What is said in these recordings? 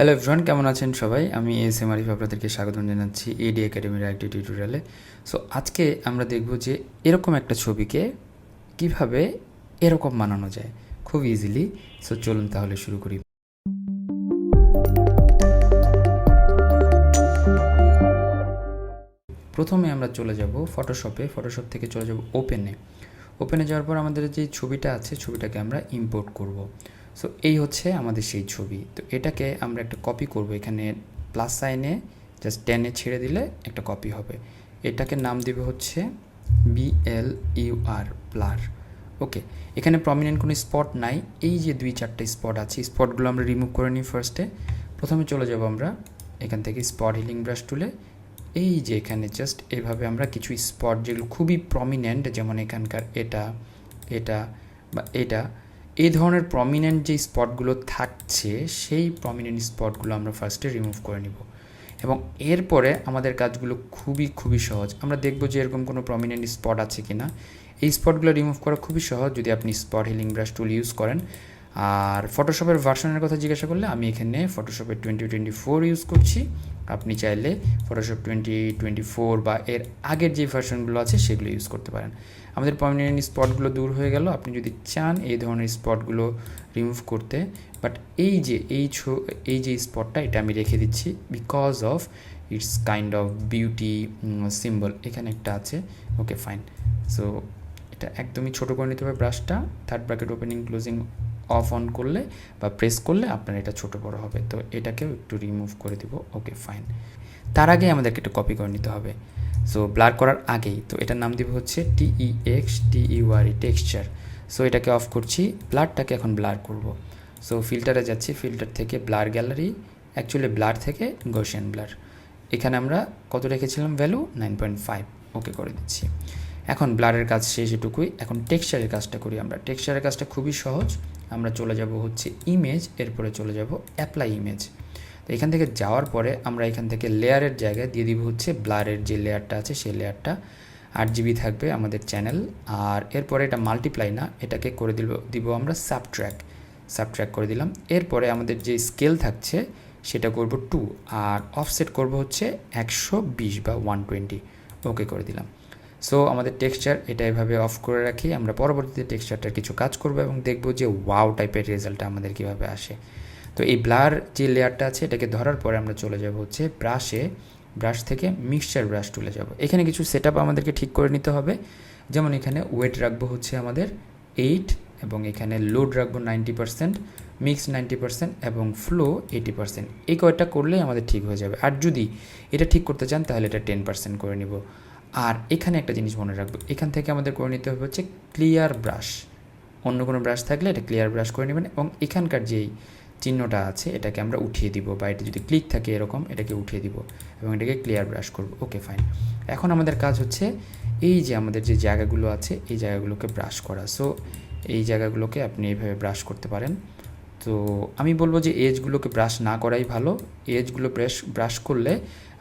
Hello everyone কেমন আছেন সবাই? আমি এস এম আরিফ আপনাদেরকে স্বাগতম জানাচ্ছি এডি একাডেমির একটি টিউটোরিয়ালে সো আজকে আমরা দেখব যে এরকম একটা ছবিকে কীভাবে এরকম বানানো যায়। খুব ইজিলি সো চলুন তাহলে শুরু করি। প্রথমে আমরা চলে যাব ফটোশপে ফটোশপ থেকে চলে যাব ওপেনে ওপেনে যাওয়ার পর আমাদের যে ছবিটা আছে, ছবিটাকে আমরা ইম্পোর্ট করব। সো এই হচ্ছে আমাদের সেই ছবি। তো এটাকে আমরা একটা কপি করব। এখানে প্লাস সাইনে জাস্ট টেনে ছেড়ে দিলে একটা কপি হবে। এটাকে নাম দেবে হচ্ছে BL U R blur okay এখানে প্রমিনেন্ট কোনো স্পট নাই। এই যে দুই চারটে স্পট আছে স্পটগুলো আমরা রিমুভ করে নিই ফার্স্টে প্রথমে চলে যাব আমরা এখান থেকে স্পট হিলিং ব্রাশ তুলে এই যে এখানে জাস্ট এভাবে আমরা কিছু স্পট যেগুলো খুবই প্রমিনেন্ট যেমন এখানকার এটা এটা বা এটা এই ধরনের প্রমিনেন্ট যে স্পটগুলো থাকছে, সেই প্রমিনেন্ট স্পটগুলো আমরা ফার্স্টে রিমুভ করে নিব। এবং এরপরে আমাদের কাজগুলো খুবই খুবই সহজ। আমরা দেখব যে এরকম কোনো প্রমিনেন্ট স্পট আছে কি না এই স্পটগুলো রিমুভ করা খুবই সহজ যদি আপনি spot healing brush tool use করেন। আর ফটোশপের ভার্সনের কথা জিজ্ঞাসা করলে আমি এখানে ফটোশপের টোয়েন্টি টোয়েন্টি ফোর ইউজ করছি। আপনি চাইলে ফটোশপ টোয়েন্টি টোয়েন্টি ফোর বা এর আগের যে ভার্সনগুলো আছে, সেগুলো ইউজ করতে পারেন। আমাদের পার্মানেন্ট স্পটগুলো দূর হয়ে গেল। আপনি যদি চান এই ধরনের স্পটগুলো রিমুভ করতে বাট এই যে, এই ছো, এই যে স্পটটা এটা আমি রেখে দিচ্ছি because of its kind of beauty symbol এখানে একটা আছে। ওকে ফাইন সো এটা একদমই ছোটো করে নিতে হবে ব্রাশটা third bracket opening closing off on করলে বা প্রেস করলে আপনার এটা ছোট বড় হবে। তো এটাকেও একটু রিমুভ করে দিব। ওকে ফাইন তার আগে আমাদেরকে একটু কপি করে নিতে হবে। সো ব্লার করার আগেই, তো এটার নাম দিব হচ্ছে TE X TURE texture so এটাকে অফ করছি। ব্লারটাকে এখন ব্লার করব। সো ফিল্টারে যাচ্ছি। ফিল্টার থেকে ব্লার গ্যালারি অ্যাকচুয়ালি ব্লার থেকে গোশিয়ান ব্লার এখানে আমরা কত রেখেছিলাম? Value nine point five okay করে দিচ্ছি। এখন ব্লারের কাজ শেষ এটুকুই। এখন টেক্সচারের কাজটা করি আমরা। টেক্সচারের কাজটা খুবই সহজ। আমরা চলে যাব হচ্ছে ইমেজ এরপরে চলে যাব অ্যাপ্লাই ইমেজ তো এখান থেকে যাওয়ার পরে আমরা এখান থেকে লেয়ারের জায়গায় দিয়ে দিব হচ্ছে ব্লারের যে লেয়ারটা আছে সেই লেয়ারটা আট জিবি থাকবে আমাদের চ্যানেল আর এরপরে এটা মাল্টিপ্লাই না, এটাকে করে দিব দিব আমরা সাবট্র্যাক সাবট্র্যাক করে দিলাম। এরপরে আমাদের যে স্কেল থাকছে সেটা করব টু আর অফসেট করব হচ্ছে একশো বিশ বা ওয়ান টোয়েন্টি ওকে করে দিলাম। সো আমাদের টেক্সচার এটা এভাবে অফ করে রাখি। আমরা পরবর্তীতে টেক্সচারটার কিছু কাজ করব এবং দেখব যে ওয়াও টাইপের রেজাল্টটা আমাদের কীভাবে আসে। তো এই ব্লার যে লেয়ারটা আছে, এটাকে ধরার পরে আমরা চলে যাব হচ্ছে ব্রাশে ব্রাশ থেকে মিক্সচার ব্রাশ তুলে যাব। এখানে কিছু সেট আমাদেরকে ঠিক করে নিতে হবে। যেমন এখানে ওয়েট রাখব হচ্ছে আমাদের এইট এবং এখানে লোড রাখব ninety percent mix ninety percent এবং ফ্লো এইটি পার্সেন্ট এই কয়েকটা করলেই আমাদের ঠিক হয়ে যাবে। আর যদি এটা ঠিক করতে চান, তাহলে এটা টেন পার্সেন্ট করে নিব। আর এখানে একটা জিনিস মনে রাখব। এখান থেকে আমাদের করে নিতে হবে হচ্ছে ক্লিয়ার ব্রাশ অন্য কোনো ব্রাশ থাকলে এটা ক্লিয়ার ব্রাশ করে নেবেন এবং এখানকার যেই চিহ্নটা আছে, এটাকে আমরা উঠিয়ে দিব বা এটা যদি ক্লিক থাকে এরকম, এটাকে উঠিয়ে দিব এবং এটাকে ক্লিয়ার ব্রাশ করব। ওকে ফাইন এখন আমাদের কাজ হচ্ছে এই যে আমাদের যে জায়গাগুলো আছে, এই জায়গাগুলোকে ব্রাশ করা। সো এই জায়গাগুলোকে আপনি এইভাবে ব্রাশ করতে পারেন। তো আমি বলব যে এজগুলোকে ব্রাশ না করাই ভালো। এজগুলো ব্রাশ ব্রাশ করলে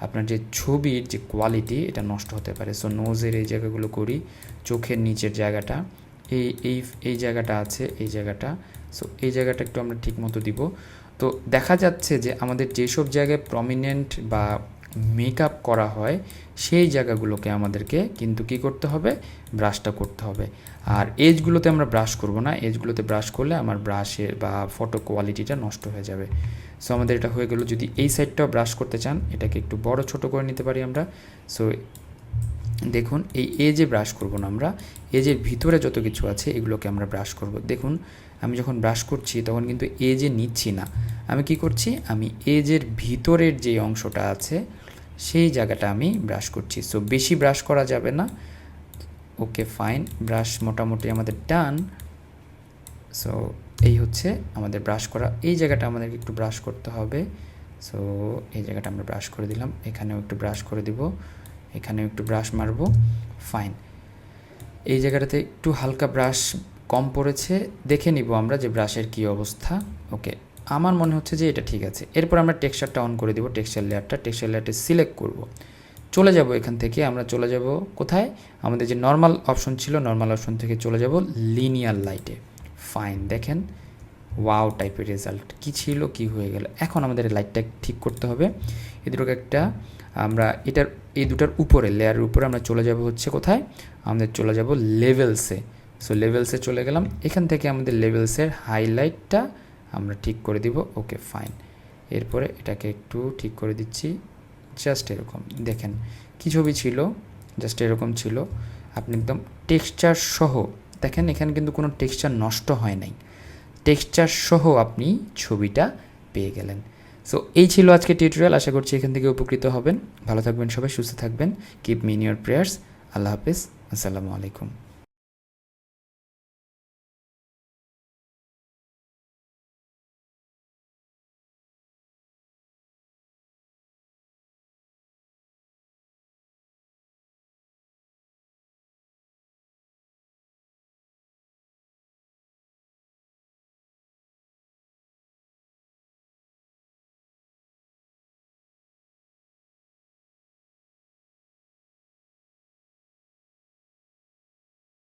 আপনার যে ছবির যে কোয়ালিটি এটা নষ্ট হতে পারে। সো নোজের এই জায়গাগুলো করি, চোখের নিচের জায়গাটা, এই এই এই জায়গাটা আছে, এই জায়গাটা। সো এই জায়গাটা একটু আমরা ঠিক মতো দিব। তো দেখা যাচ্ছে যে আমাদের যেসব জায়গায় প্রমিনেন্ট বা মেকআপ করা হয়, সেই জায়গাগুলোকে আমাদেরকে কিন্তু কি করতে হবে? ব্রাশটা করতে হবে। আর এজগুলোতে আমরা ব্রাশ করব না। এজগুলোতে ব্রাশ করলে আমার ব্রাশের বা ফটো কোয়ালিটিটা নষ্ট হয়ে যাবে। সো আমাদের এটা হয়ে গেল। যদি এই সাইডটাও ব্রাশ করতে চান, এটাকে একটু বড় ছোট করে নিতে পারি আমরা। সো দেখুন, এই এজে ব্রাশ করব না আমরা। এজের ভিতরে যত কিছু আছে, এগুলোকে আমরা ব্রাশ করব। দেখুন, আমি যখন ব্রাশ করছি, তখন কিন্তু এজে নিচ্ছি না। আমি কি করছি? আমি এজের ভিতরের যে অংশটা আছে সেই জায়গাটা আমি ব্রাশ করছি। সো বেশি ব্রাশ করা যাবে না। ওকে ফাইন ব্রাশ মোটামুটি আমাদের ডান সো এই হচ্ছে আমাদের ব্রাশ করা। এই জায়গাটা আমাদেরকে একটু ব্রাশ করতে হবে। সো এই জায়গাটা আমরা ব্রাশ করে দিলাম। এখানেও একটু ব্রাশ করে দিব। এখানেও একটু ব্রাশ মারবো। ফাইন এই জায়গাটাতে একটু হালকা ব্রাশ কম পড়েছে। দেখে নিব আমরা যে ব্রাশের কী অবস্থা। ওকে আমার মনে হচ্ছে যে এটা ঠিক আছে। এরপর আমরা টেক্সচারটা অন করে দিব, টেক্সচার লেয়ারটা টেক্সচার লেয়ারটা সিলেক্ট করব। চলে যাব এখান থেকে, আমরা চলে যাব কোথায়? আমাদের যে নর্মাল অপশন ছিল নর্মাল অপশন থেকে চলে যাব লিনিয়ার লাইটে ফাইন দেখেন ওয়াও টাইপের রেজাল্ট কি ছিল, কি হয়ে গেল? এখন আমাদের লাইটটা ঠিক করতে হবে। এই দুটোকে একটা, আমরা এটার, এই দুটার উপরে লেয়ারের উপরে আমরা চলে যাব হচ্ছে কোথায়? আমাদের চলে যাব লেভেলসে সো লেভেলসে চলে গেলাম। এখান থেকে আমাদের লেভেলসের হাইলাইটটা আমরা ঠিক করে দিব, ওকে ফাইন এরপরে এটাকে একটু ঠিক করে দিচ্ছি জাস্ট এরকম। দেখেন, কী ছবি ছিল? জাস্ট এরকম ছিল। আপনি একদম টেক্সচার সহ, দেখেন এখানে কিন্তু কোনো টেক্সচার নষ্ট হয় নাই। টেক্সচার সহ আপনি ছবিটা পেয়ে গেলেন। সো এই ছিল আজকে টিউটোরিয়াল আশা করছি এখান থেকে উপকৃত হবেন। ভালো থাকবেন সবাই, সুস্থ থাকবেন। Keep me in your prayers আল্লাহ হাফিজ। আসসালামু আলাইকুম।